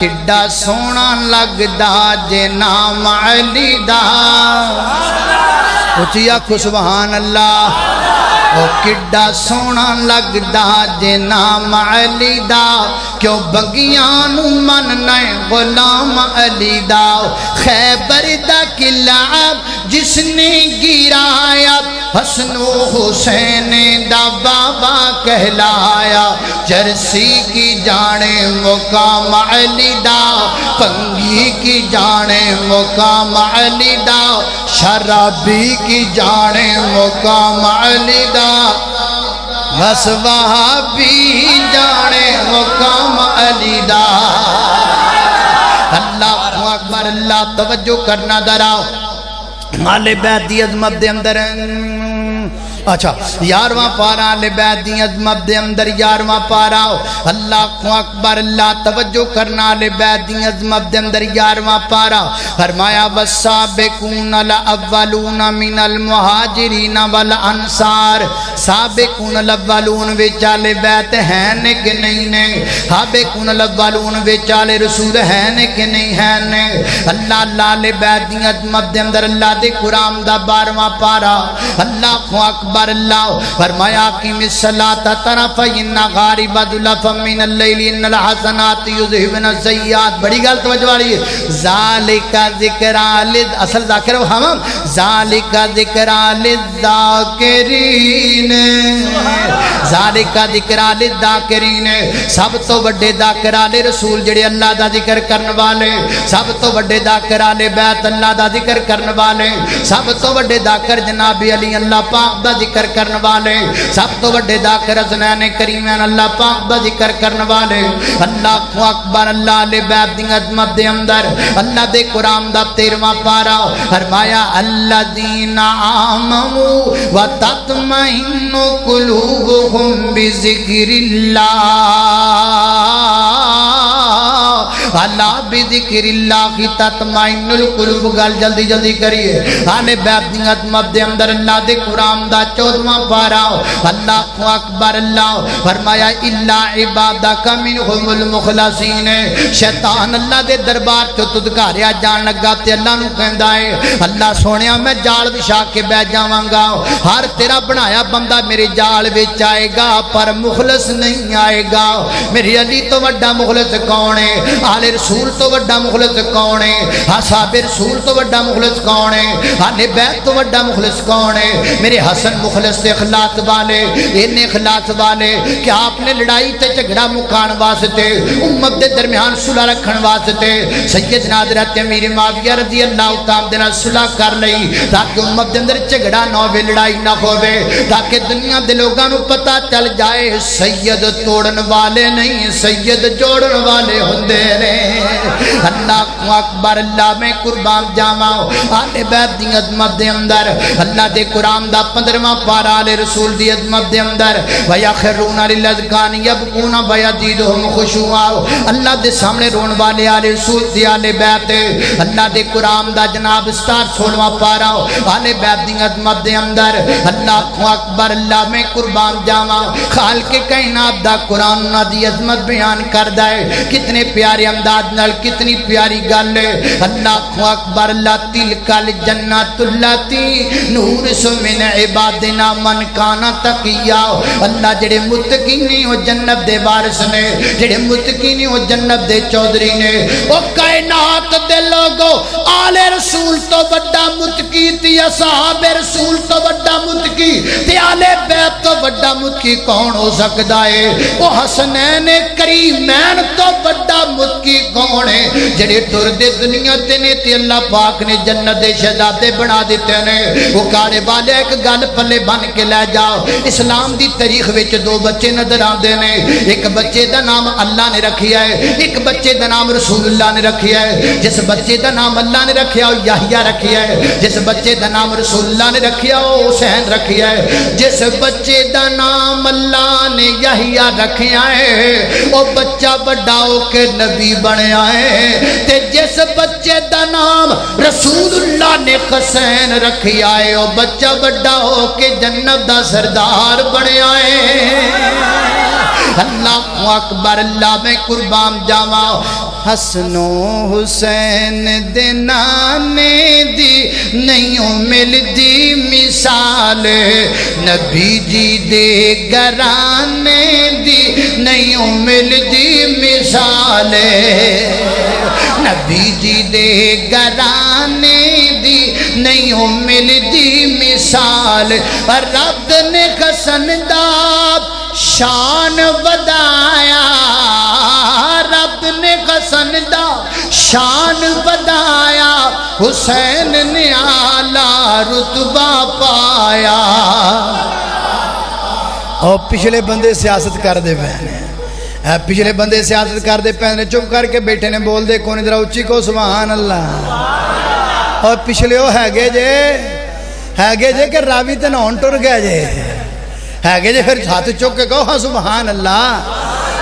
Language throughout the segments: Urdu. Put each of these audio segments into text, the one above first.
کڈا سونا لگدا جے نام علی دا اچھی آکھو سبحان اللہ او کڈا سونا لگدا جے نام علی دا کیوں بگیاں نو من نئے غلام علی دا خیبر دا قلعہ جس نے گرایا حسن و حسین دا بابا کہلایا جرسی کی جانے مقام علی دا پنگی کی جانے مقام علی دا شرابی کی جانے مقام علی دا، بس وہابی جانے مقام علی دا۔ اللہ اکبر، اللہ توجہ کرنا دراؤ مال بیت دی عظمت دے اندر۔ اچھا یارواں پارا لے بیت عظمت دے اندر یارواں پارا۔ اللہ اکبر، اللہ توجہ کرنا لے بیت عظمت دے اندر یارواں پارا۔ فرمایا، والسابقون الاولون من المہاجرین والانصار سابقون الاولون وچالے بیت ہیں نے کہ نہیں نے؟ سابقون الاولون وچالے رسول ہیں نے کہ نہیں ہیں نے؟ اللہ اللہ لے بیت عظمت دے اندر اللہ دے قرآن دا بارواں پارا۔ اللہ کو اکبر اللہ فرمایا کہ مسلات طرف ان غارب ذلف من اللیل ان الحسنات یذهبن السیئات بڑی گل توجہ والی ہے ذالک ذکر لذ اصل ذکر ہم ذالک ذکر للذاکرین۔ ذالک ذکر للذاکرین سب تو بڑے ذاکر والے رسول جڑے اللہ دا ذکر کرن والے۔ سب تو بڑے ذاکر والے بیت اللہ دا ذکر کرن والے۔ سب تو بڑے ذاکر جناب علی اللہ پاک دا ذکر کرن والے۔ سب تو بڑے ذاکر حسنین کریمین اللہ پاک دا ذکر کرن والے۔ اللہ کو اکبر، اللہ لے بیت دی عظمت دے اندر۔ اللہ دے قرآن دا تیرواں پارا فرمایا اللہ الذین آمنوا وتطمئن قلوبهم بذکر اللہ اللہ بذکر اللہ کی تطمئن القلوب، گل جلدی جلدی کریے۔ آنے بیت دی عظمت دے اندر اللہ دے قرآن دا چودواں پارا اللہ کو اکبر اللہ فرمایا اللہ عبادہ عبادک منہم المخلصین۔ شیطان اللہ دے دربار تو تدکاریا جان لگا تے اللہ نو کہندا ہے، اللہ سونیا میں جال بچھا کے بیٹھ جاواں گا۔ ہر تیرا بنایا بندہ میرے جال وچ آئے گا، پر مخلص نہیں آئے گا۔ میری علی تو بڑا مخلص کون ہے؟ آل رسول تو بڑا مخلص کون ہے اصحاب رسول تو بڑا مخلص کون ہے آل بیت تو بڑا مخلص کون ہے میرے حسن مخلص سے اخلاص والے ان اخلاص والے کہ آپ نے لڑائی تے جھگڑا مکان واسطے امت دے درمیان صلح رکھن واسطے سیدنا حضرت امیر معاویہ رضی اللہ تعالی دے نال صلح کر لئی تاکہ امت دے اندر جھگڑا نہ ہوے لڑائی نہ ہوے تاکہ دنیا دے لوگاں نو پتہ چل جائے سید توڑن والے نہیں سید جوڑن والے ہوندے نے اللہ کو اکبر، اللہ میں قربان جاواں۔ آل بیت دی عظمت دے اندر، اللہ دے قرآن دا 15واں پارا آل رسول دی عظمت دے اندر۔ و ویخرون للاذکان یبکون بیدیدہم خشوعا۔ اللہ دے سامنے رون والے آل رسول دی آل بیت۔ اللہ دے قرآن دا جناب ستار سولواں پارا آل بیت دی عظمت دے اندر۔ اللہ کو اکبر، اللہ میں قربان جاواں۔ خالق کائنات دا قرآن دی عظمت بیان کردا ہے۔ کتنے پیارے انداز نال کتنی پیاری گل ہے۔ اللہ کو اکبر اللہ تلک الجنت اللاتی نور سو من عبادنا من کانا تقیا اللہ جڑے متقی نہیں وہ جنت دے وارث نے۔ جڑے متقی نہیں وہ جنت دے چودھری نے۔ او کائنات دے لوگو، آل رسول تو بڑا متقی تی اصحاب رسول تو بڑا متقی، تے آل بیت تو بڑا متقی، کون ہو سکدا ہے؟ او حسنین کریمین تو بڑا متقی کون ہے؟ جڑے ٹر دے دنیا تے نے تے اللہ پاک نے جنت دے شہزادے بنا دیتے نے۔ وہ کارے والے ایک گل پلے بن کے لے جاؤ۔ اسلام دی تاریخ وچ دو بچے نظر آندے نے۔ ایک بچے دا نام اللہ نے رکھیا ہے، ایک بچے دا نام رسول اللہ نے رکھیا ہے۔ جس بچے دا نام اللہ نے رکھیا، وہ یحییٰ رکھیا ہے۔ جس بچے دا نام رسول اللہ نے رکھیا، وہ حسین رکھیا ہے۔ جس بچے دا نام اللہ نے یحییٰ رکھیا ہے، وہ بچہ بڑا ہو کے نبی بنیا ہے۔ تے جس بچے دا نام رسول اللہ نے حسین رکھیا ہے وہ بچہ بڑا ہو کے جنت دا سردار بنیا ہے۔ اللہ اکبر، اللہ میں قربان جاوا حسن و حسین دے نانے دی نہیں ملدی مثال۔ نبی جی دے گرانے دی نہیں ملدی مثال۔ نبی جی دے گرانے دی نہیں ملدی مثال۔ رب نے کسن دا شان بدایا رب نے کسن دا شان بدایا حسین نے آلہ رتبہ پایا۔ اور پچھلے بندے سیاست کر دے پہنے پچھلے بندے سیاست کر دے پہنے چپ کر کے بیٹھے نے، بول دے کون ادھر اچھی کو، سبحان اللہ۔ اور پچھلے وہ ہے گے جے، ہے گے جے کہ راوی تے نون ٹر گئے جے۔ ہے گے جے پھر ہاتھ چک کے کہو ہاں سبحان اللہ۔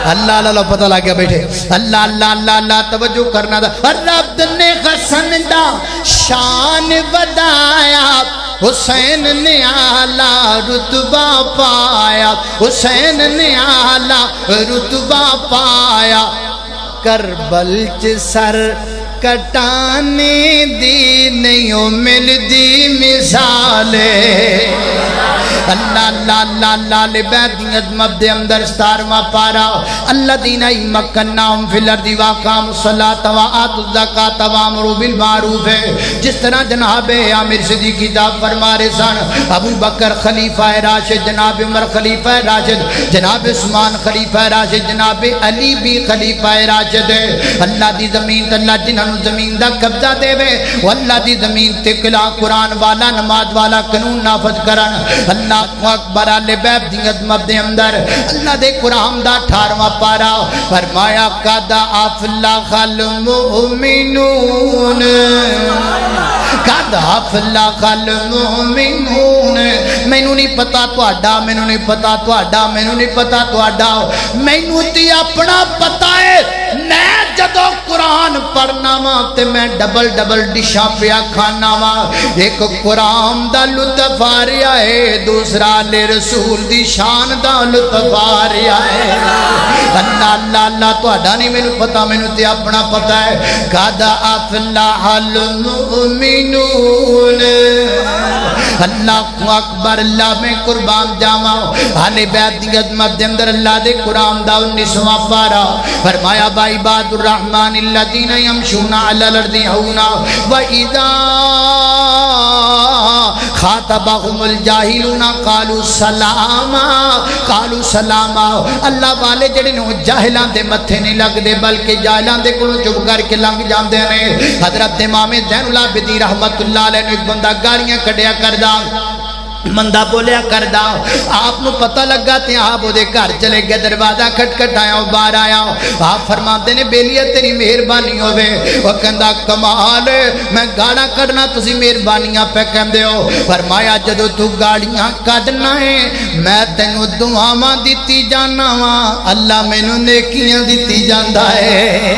اللہ اللہ اللہ، پتہ لگ گیا بیٹھے۔ اللہ اللہ اللہ اللہ، توجہ کرنا دا رب نے حسن دا شان بدایا حسین نے آلہ رتبہ پایا۔ حسین نے آلہ رتبہ پایا۔ کربل چ سر کٹانے دی، نہیں ملدی مثال اللہ اللہ اللہ اللہ لبیت عظمت دے اندر ستارواں پارا۔ اللہ دین ای مکنام فی الارض واقام الصلاۃ و آتوا الزکات و امروا بالمعروف۔ ہے جس طرح جناب عامر صدیق کتاب فرما رہے سن، ابو بکر خلیفہ راشد، جناب عمر خلیفہ راشد، جناب عثمان خلیفہ راشد، جناب علی بھی خلیفہ راشد۔ ہے اللہ دی زمین تے اللہ جنہاں زمین دا قبضہ دے وے۔ وہ اللہ دی زمین تے کلا قرآن والا، نماز والا قانون نافذ کرن۔ اللہ اللہ اکبر علی بیب دی عظمت دے اندر اللہ دے قرآن دا 18واں پارا فرمایا، قد افلح المؤمنون۔ قد افلح المؤمنون۔ مینوں نہیں پتا تہاڈا مینوں نہیں پتا تہاڈا مینوں نہیں پتا تہاڈا مینوں تے اپنا پتا ہے، میں وا تے میں ڈبل ڈبل ڈشاں پیا کھانا وا ایک قرآن دا لطف آ رہا ہے، دوسرا لے رسول دی شان دا لطف آ رہا ہے۔ اللہ اللہ اللہ، تہاڈا نہیں مینوں پتا مینوں تے اپنا پتا ہے۔ قد افلح المؤمنون۔ اللہ اکبر اللہ میں قربان جاواں اہل بیت دی عظمت دے اندر اللہ دے قرآن دا 19واں پارا فرمایا با عباد الرحمن الذين يمشون على الارض هونا واذا خاطبهم الجاهلون قالوا سلاما قالوا سلاما اللہ والے جڑے نو جاہلاں دے متھے نہیں لگ دے بلکہ جاہلاں دے کولوں چپ کر کے لنگ جاندے نے حضرت امام زین العابدین رحمت اللہ علیہ نے ایک بندہ گالیاں کڈیا کردا ചെയ്താൽ بولیا کردہ آپ نو پتہ لگا تے آپ وہ دے گھر چلے گئے، دروازہ کھٹ کھٹ آیا باہر آیا آپ فرماتے نے، بیلیہ، تیری مہربانی ہوئے وہ کہندا، کمال، میں گاڑا کڈنا، تسی مہربانیاں پہ کہندے ہو۔ فرمایا، جدو تو گاڑیاں کڈنا ہے، میں تینو دعاواں دتی جانا وا اللہ مینوں نیکیاں دتی جاندا ہے۔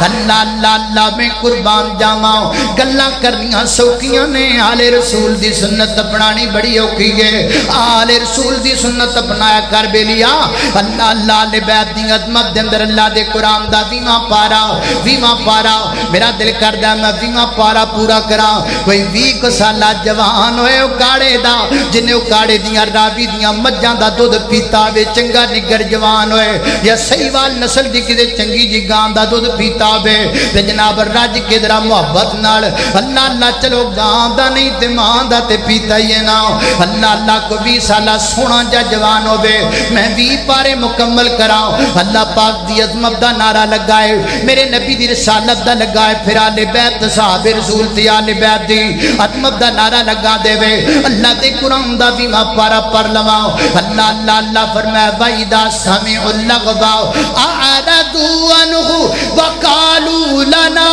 اللہ اللہ اللہ، میں قربان جاواں گلاں کرنیاں سوکھیاں نے۔ آل رسول دی سنت اپنانی بڑی اوکھی ہے۔ آل رسول دی سنت اپنایا کر بے لیا اللہ اللہ لے بیت دی عظمت دے اندر اللہ دے قرآن دا ویمہ پارا۔ ویمہ پارا۔ میرا دل کر دا میں ویمہ پارا پورا کرا کوئی وی کو سالہ جوان ہوئے او کاڑے دا، جنہیں او کاڑے دیاں راوی دیاں مجھاں دا دودھ پیتا وے چنگا نگر جوان ہوئے۔ یا صحیح وال نسل دی کدے چنگی جی گان دا دودھ پیتا وے۔ تے جناب راج کے درہ محبت نال، اللہ اللہ چلو گان دا نہیں تے مان دا تے پیتا ہی ہے نا۔ اللہ اللہ کو بھی سالہ سونا جا جوان ہو میں بھی پارے مکمل کراؤں۔ اللہ پاک دی عظمت دا نعرہ لگائے، میرے نبی دی رسالت دا لگائے، پھر آل بیت صحاب رسول تی آل بیت دی عظمت دا نعرہ لگا دے وے اللہ دے قرآن دا بھی ماں پارا پر لواؤں اللہ اللہ اللہ فرمائے، وَإِذَا سَمِعُ اللَّغْبَاؤ أَعْرَضُوا عَنْهُ وَقَالُوا لَنَا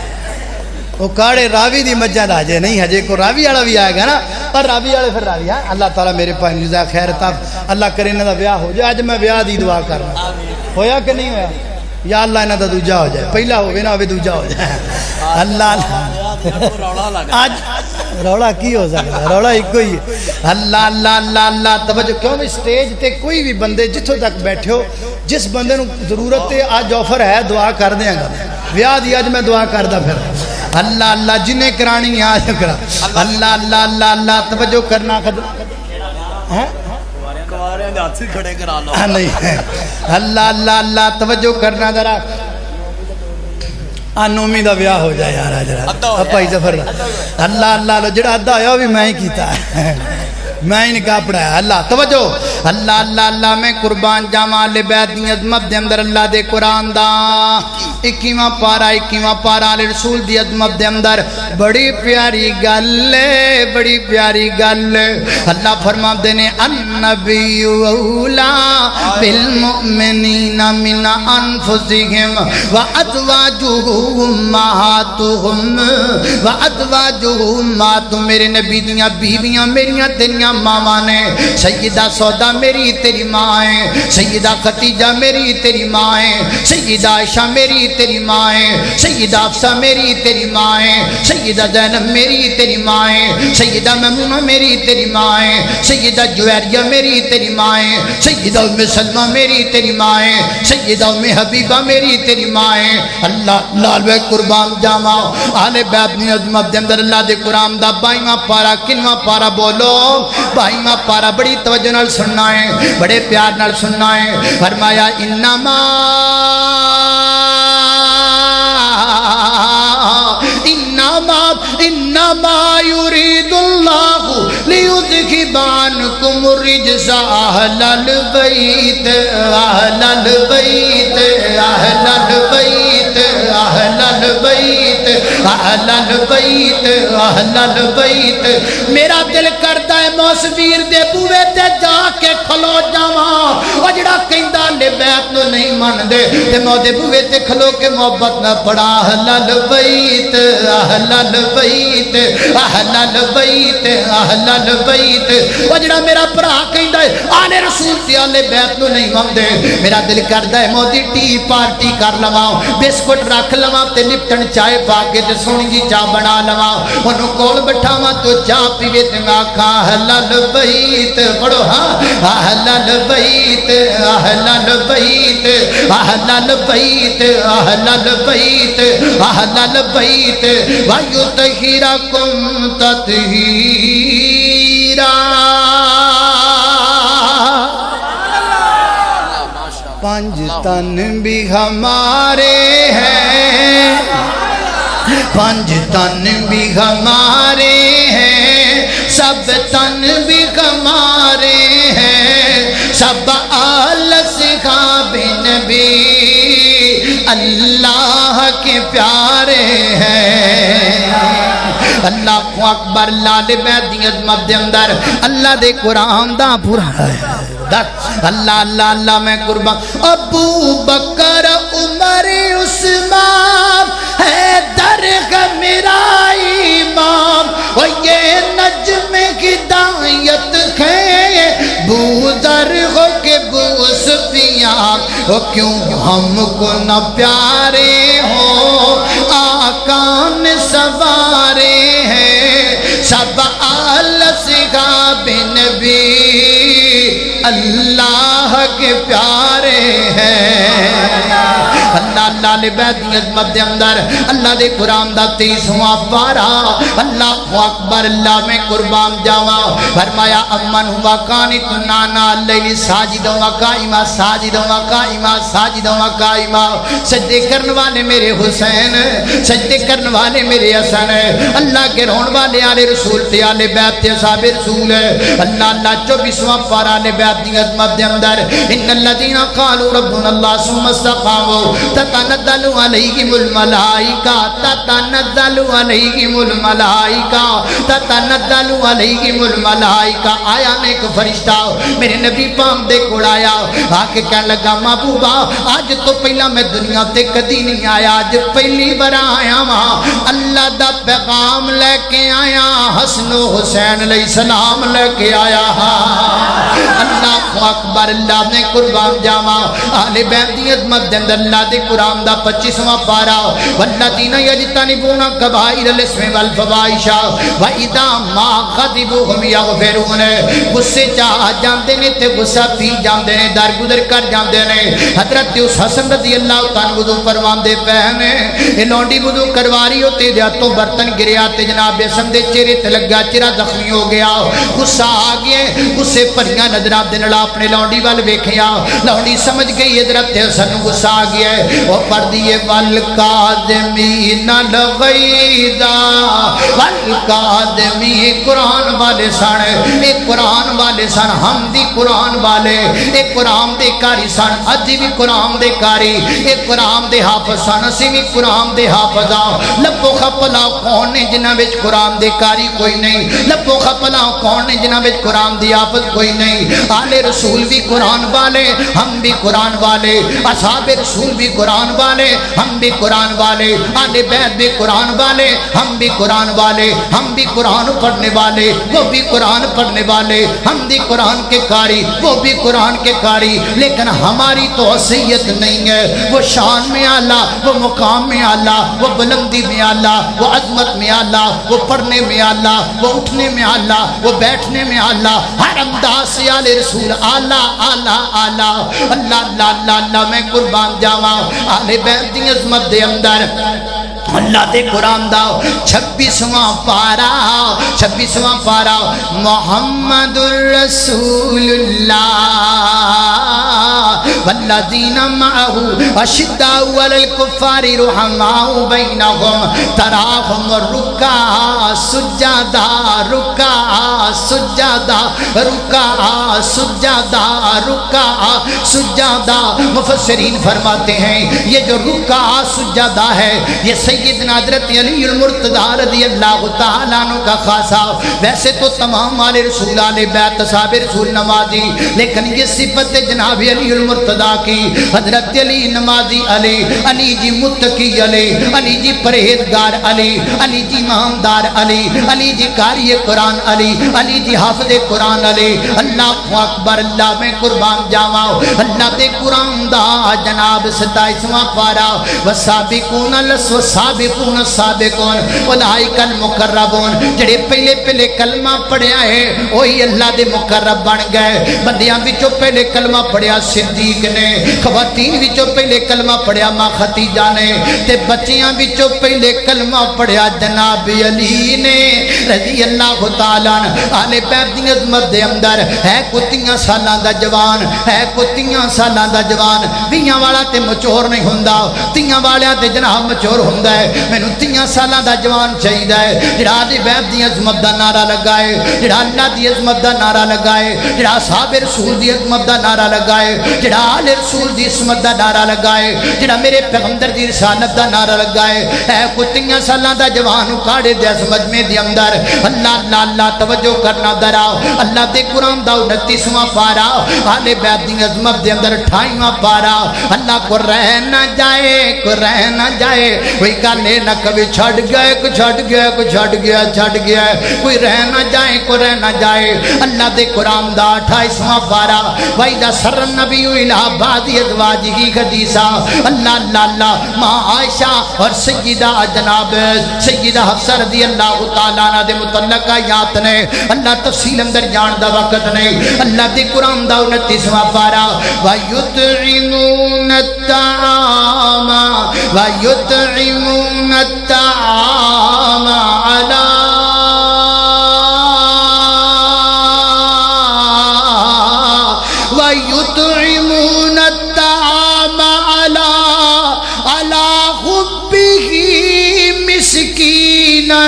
وہ کاڑے راوی دی مجھا دا جے نہیں، ہجے کو راوی آڑا بھی آئے گا نا۔ پر راوی آڑے پھر راوی آئے اللہ تعالیٰ میرے پاس جزا خیر تا۔ اللہ کرے انہاں دا بیاہ ہو جائے۔ آج میں بیا دی دعا کر رہا ہویا کہ نہیں ہویا؟ یا اللہ انہاں دا دوجا ہو جائے۔ پہلا ہوے نہ ہوے دوجا ہو جائے۔ اللہ آج روڑا کی ہو سکتا ہے؟ روڑا ہی کوئی۔ اللہ اللہ اللہ اللہ۔ توجہ، کیوں بھی سٹیج تے کوئی بھی بندے جتوں تک بیٹھے ہو، جس بندے نو ضرورت تے آج آفر ہے، دعا کر دیں گا ویاد دی اج میں دعا کر دا پھر۔ اللہ اللہ جنے کرانی آج کرا۔ اللہ اللہ اللہ اللہ توجہ کرنا قدر ہاں؟, ہاں، اللہ اللہ اللہ توجہ کرنا ذرا۔ انومی دا بیاہ ہو جائے یار آج رات۔ اپا ہی زفر اللہ اللہ جڑا ادھا ہویا بھی میں ہی کیتا۔ ہے میں ہی نکاح ہے اللہ توجہ۔ اللہ اللہ اللہ میں قربان جامع لے دی عظمت دے اندر اللہ دے قرآن دا اکیمہ پارا اکیمہ پارا لے رسول دی عظمت دے اندر بڑی پیاری گلے بڑی پیاری گلے اللہ فرما دینے النبی اولا بالمؤمنین من انفسهم و ازواجہم امہاتہم و ازواجہم ماتو، میرے نبی دیاں بیویاں، میریاں تیریاں ماما نے، سیدہ سودا میری تیری ماں ہے، سیدہ ختیجہ میری تیری ماں ہے، سیدہ عائشہ میری تیری ماں ہے، سیدہ افسہ میری تیری ماں ہے، سیدہ زینب میری تیری ماں ہے، سیدہ ممونہ میری تیری ماں ہے، سیدہ جویریہ میری تیری ماں ہے، سیدہ ام سلمہ میری تیری ماں ہے، سیدہ ام حبیبہ میری تیری ماں ہے۔ اللہ لال بے قربان جامع آل بیت اپنی عظم عبد اندر اللہ دے قرآن دا بائیمہ پارا کنوہ پارا بولو بائیمہ پارا بڑی توجہ نال سننا ہے بڑے پیار نال سننا ہے فرمایا انما انما انما يريد الله ليذهب کم الرجس اہل البیت اہل البیت اہل البیت اہل البیت اہل البیت اہل البیت میرا دل کرتا ہے موسویر دے بوے تے جا کے کھلو جاواں۔ او جڑا کہندا لے بیت نو نہیں من دے تے مو دے بوے تے کھلو کے محبت نہ پڑا اہل بیت اہل بیت اہل بیت اہل بیت او جڑا میرا بھرا کہندا ہے، آل رسول تے آل بیت نو نہیں من دے میرا دل کردا ہے مو دی ٹی پارٹی کر لواں۔ بسکٹ رکھ لواں تے لپٹن چائے پا کے تے سونی جی چا بنا لواں۔ اونوں کول بٹھاواں تو چا پیوے تے میں آکھاں اہل بیت پڑھو ہاں۔ اہل بیت اہل بیت اہل بیت اہل بیت اہل بیت۔ کم تطہیرا پنج تن بھی ہمارے ہیں۔ پنج تن بھی ہمارے سب تن بھی کمارے ہیں، سب آل صحاب نبی۔ اللہ کے پیارے ہیں۔ اللہ کو اکبر، لال مہدی عظمت دے اندر اللہ دے قرآن دا پورا ہے۔ اللہ اللہ اللہ میں قربان۔ ابو بکر، عمر، عثمان تو کیوں ہم کو نہ پیارے ہو؟ آکان سوارے ہیں، سب آل سگا بن بھی۔ اللہ کے پیارے ہیں۔ اللہ اللہ لے بیدی عظمت دے اندر اللہ دے قرآن دا تیس ہوا پارا اللہ اکبر، اللہ میں قربان جاواں۔ فرمایا، امن ہوا کانی قانت نانا لیل ساجدوں و قائمہ، ساجدوں و قائمہ، ساجدوں و قائمہ۔ سجدے کرن والے میرے حسین، سجدے کرن والے میرے حسن۔ اللہ کے رون والے آلے رسول تے آلے بیتے صاحب رسول۔ اللہ اللہ چوبیسواں پارا لے بیت عظمت دے اندر۔ ان الذين قالوا ربنا الله ثم استقاموا۔ تتنزل علیہم الملائکہ تتنزل علیہم الملائکہ تتنزل علیہم الملائکہ۔ آیا نے ایک فرشتہ میرے نبی پاک دے کول آیا آ کے کہنے لگا، محبوبہ، آج تو پہلا میں دنیا تے کدی نہیں آیا، آج پہلی بار آیا وہاں اللہ دا پیغام لے کے آیا، حسن و حسین علیہ السلام لے کے آیا ہاں۔ اللہ اکبر، اللہ نے قربان جاوا آل بیت دی عظمت دے اندر اللہ دے قرآن دا 25واں پارا والذین یجتنبون کبائر الاسم والفواحش واذا ما غضبوا هم یغفرون غصے چاہ جاندے نے تے غصہ پی جاندے نے در گزر کر جاندے نے۔ حضرت اس حسن رضی اللہ تعالی وضو فرماندے پے نے اے لونڈی وضو کرواری ہوتے دے ہاتھوں برتن گریا تے جناب اسم دے چہرے تے لگا، چہرہ زخمی ہو گیا۔ غصہ آ گیا غصے بھریاں نظراں دے نال اپنے لونڈی ول ویکھیا لونڈی سمجھ گئی، حضرت حسن غصہ آ گیا او پڑھ دیے ول کاظمین الغیظا قرآن والے سن، اے قرآن والے سن، ہم دی قرآن والے، اے قرآن دے کاری سن، اج بھی قرآن دے کاری، اے قرآن دے حافظ سن، اسی بھی قرآن دے حافظاں لبو خپلا کون نے جنہاں وچ قرآن دے کاری کوئی نہیں۔ لبو خپلا کون نے جنہاں وچ قرآن دی حافظ کوئی نہیں۔ آل رسول بھی قرآن والے، ہم بھی قرآن والے۔ اصحاب رسول بھی قرآن والے، ہم بھی قرآن والے، آل بیت بھی قرآن والے، ہم بھی قرآن والے، ہم بھی قرآن پڑھنے والے، وہ بھی قرآن پڑھنے والے، ہم بھی قرآن کے کاری وہ بھی قرآن کے کاری لیکن ہماری تو حیثیت نہیں ہے۔ وہ شان میں آلہ، وہ مقام میں آلہ، وہ بلندی میں آلہ، وہ عظمت میں آلہ، وہ پڑھنے میں آلہ، وہ اٹھنے میں آلہ، وہ بیٹھنے میں آلہ، ہر انداز سے آل رسول، آلہ آلہ آلہ، اللہ اللہ اللہ اللہ، میں قربان جاواں۔ آل بیت دی عظمت دے اندر اللہ دے قرآن دا چھبیسواں پارا چھبیسواں پارا، محمد الرسول اللہ۔ والذین معه اشداء علی الکفار رحماء بینہم۔ تراہم رکعا سجدہ رکعا سجدہ رکعا سجدہ رکعا سجدہ۔ مفسرین فرماتے ہیں، یہ جو رکعا سجدہ ہے، یہ سیدنا حضرت علی المرتضی رضی اللہ تعالیٰ عنہ کا خاصا ویسے تو تمام والے رسول آل بیت صحابہ رسول نمازی، لیکن یہ صفت جناب علی المرتضی کی، حضرت علی نمازی علی علی جی متقی علی علی جی پرہیزگار علی علی جی مہمدار علی علی جی قاری قرآن علی علی جی حافظ قرآن علی۔ اللہ اکبر، اللہ میں قربان جاواں۔ اللہ دے قرآن دا جناب ستائیسواں پارا۔ وسابقون لس وسابقون سابقون اولئک المقربون جڑے پہلے پہلے کلمہ پڑھیا ہے وہی اللہ دے مقرب بن گئے۔ بندیاں وچوں پہلے کلمہ پڑھیا صدیق نے، خواتین وچوں پہلے کلمہ پڑھیا ماں ختیجہ نے، تے بچیاں وچوں پہلے کلمہ پڑھیا جناب علی نے۔ رضی اللہ تعالیٰ آلے بیت دی عظمت دے اندر، ہے کتیاں سالاں دا جوان، ہے کتیاں سالاں دا جوان۔ ویاں والا تے مچور نہیں ہوندا تیاں والیاں تے جناب مچور ہوندا ہے۔ مینوں تیاں سالاں دا جوان چاہیدا ہے۔ جڑا دی بیت دی عظمت دا نعرہ لگائے جڑا اللہ دی عظمت دا نعرہ لگائے جڑا صحابہ رسول دی عظمت دا نعرہ لگائے جڑا آل رسول دی عظمت دا نعرہ لگائے جڑا میرے پیغمبر دی رسالت دا نعرہ لگائے اے کتیاں سالاں دا جوان اکاڑے دے اس مجمع دے اندر۔ اللہ اللہ اللہ توجہ کرنا درا۔ اللہ دے قرآن دا 29واں پارا۔ آل بیت دی عظمت دے اندر 28واں پارا۔ اللہ کو رہ نہ جائے، کو رہ نہ جائے۔ کوئی گلے نہ کبھی چھڑ گئے کو چھڑ گیا کو چھڑ گیا چھڑ گیا کوئی رہ نہ جائے کو رہ نہ جائے اللہ دے قرآن دا 28واں پارا وای دا سر نبی الہ بادی ازواج کی حدیثہ اللہ اللہ اللہ ماں عائشہ اور سیدہ جناب سیدہ حفصہ رضی اللہ تعالیٰ عنہ دے متعلق آیات نے اللہ تفصیل اندر جان دا وقت نے اللہ دے قرآن دا 29واں پارا وَيُطْعِمُونَ الطَّعَامَ وَيُطْعِمُونَ الطَّعَامَ عَلَى وَيُطْعِمُونَ الطَّعَامَ عَلَى عَلَى حُبِّهِ مسكينا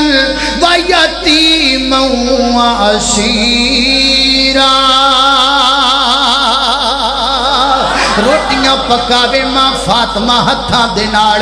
ويتيما وأسيرا روٹیاں پکاوے ماں فاطمہ ہتھاں دے نال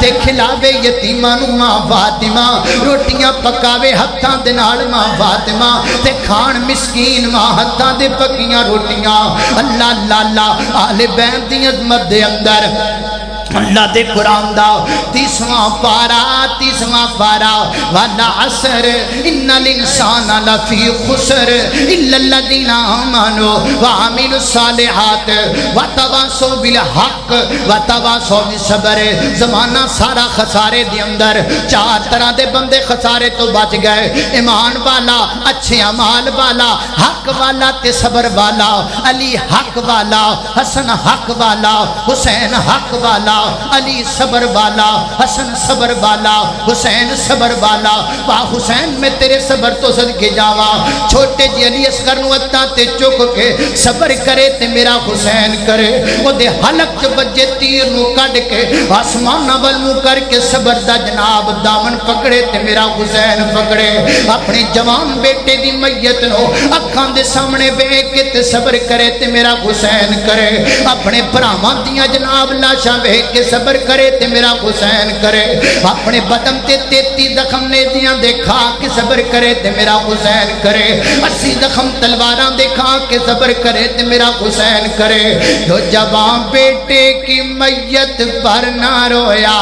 تے کھلاوے یتیماں نو ماں فاطمہ روٹیاں پکاوے ہتھاں دے نال ماں فاطمہ تے کھان مسکین ماں ہتھاں دے پکیاں روٹیاں اللہ اللہ اللہ آل بیندی عظمت دے اندر اللہ دے قرآن دا تیسواں پارا تیسواں پارا، والا عصر، ان الانسان لفی خسر الا الذين امنوا وعملوا الصالحات، وتواصوا بالحق، وتواصوا بالصبر۔ زمانہ سارا خسارے دے اندر، چار طرح دے بندے خسارے تو بچ گئے۔ ایمان والا، اچھے اعمال والا، حق والا تے صبر والا، علی حق والا، حسن حق والا، حسین حق والا علی صبر والا، حسن صبر والا، حسین صبر والا۔ واہ حسین، میں تیرے صبر تو صدقے جاوا چھوٹے جی علی اصغر نو اتا تے چک کے صبر کرے تے میرا حسین کرے۔ او دے حلق چ بجے تیر نو کڈ کے آسمان نول مو کر کے صبر دا جناب دامن پکڑے تے میرا حسین پکڑے۔ اپنے جوان بیٹے دی میت نو اکھاں دے سامنے بیٹھ کے تے صبر کرے تے میرا حسین کرے۔ اپنے بھراواں دیاں جناب لاشاں ویکھ بیٹھ کے صبر کرے تے میرا حسین کرے۔ اپنے بدن تے تیتی زخم نے دیاں دیکھا کہ صبر کرے تے میرا حسین کرے۔ اسی زخم تلواراں دیکھا کہ صبر کرے تے میرا حسین کرے۔ جو جوان بیٹے کی میت پر نہ رویا۔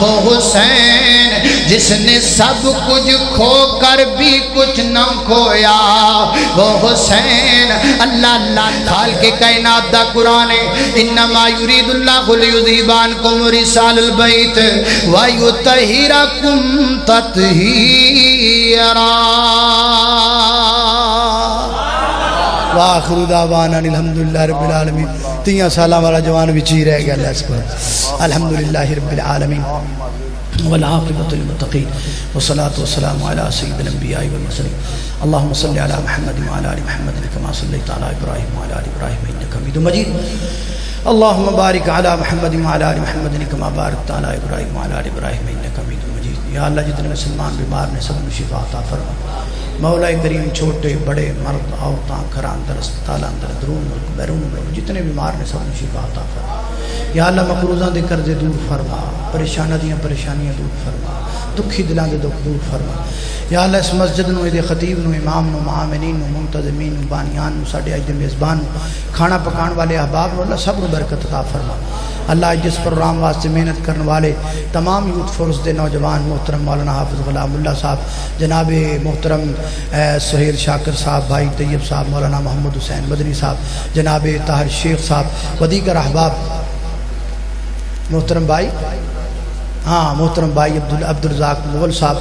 وہ حسین جس نے سب کچھ کھو کر بھی کچھ نہ کھویا۔ وہ حسین اللہ اللہ کھال کے کائنات دا قرآن انما یرید اللہ لیذیبان کم رسال البیت ویتہیرکم تطہیرا. واخر دعوانا الحمدللہ رب العالمین. تیاں سالہ والا جوان بھی چی رہ گیا اللہ سبحانہ الحمدللہ رب العالمین. والعاقبۃ للمتقین. والصلاة والسلام على سید الانبیاء والمرسلین. اللهم صل على محمد وعلى ال محمد كما صليت على ابراہیم وعلى ال ابراہیم. انك حمید مجید. اللهم بارک علی محمد وعلى ال محمد كما بارکت علی ابراہیم وعلى ال ابراہیم انك حمید مجید۔ یا اللہ جتنے مسلمان بیمار نے سب کو شفا عطا فرما۔ مولا کریم چھوٹے، بڑے، مرد، عورتاں گھر اندر اسپتال اندر، درون ملک، بیرون ملک، جتنے بیمار نے سب کو شفا عطا فرما۔ یا اللہ مقروضاں دے قرضے دور فرما۔ پریشانہ دیاں پریشانیاں دور فرما۔ دکھی دلاں دے دکھ دور فرما۔ یا اللہ اس مسجد نو دے خطیب نو، امام نو معامنین نو، منتظمین نو، بانیان نو، ساڈے اج دے میزبان نو، کھانا پکان والے احباب نو، اللہ سب نو برکت عطا فرما۔ اللہ جس پروگرام واسطے محنت کرنے والے تمام یوتھ فورس دے نوجوان محترم مولانا حافظ غلام اللہ صاحب، جناب محترم سہیل شاکر صاحب، بھائی طیب صاحب، مولانا محمد حسین مدنی صاحب، جناب طاہر شیخ صاحب و دیگر احباب، محترم بھائی ہاں محترم بھائی عبد عبد الرزاق مغل صاحب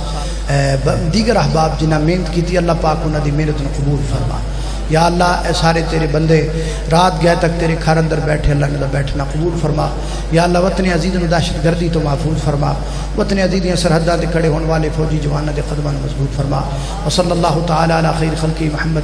دیگر احباب جنہ محنت کی تھی، اللہ پاک انہوں دی محنت نے قبول فرما۔ یا اللہ، اے سارے تیرے بندے، رات گئے تک تیرے گھر اندر بیٹھے، اللہ نے بیٹھنا قبول فرما۔ یا اللہ، وطن عزیز نو دہشت گردی تو محفوظ فرما۔ وطن عزیز دیاں سرحداں کھڑے ہونے والے فوجی جواناں دے قدماں نو مضبوط فرما۔ وصلی اللہ تعالی علی خیر خلقی محمد۔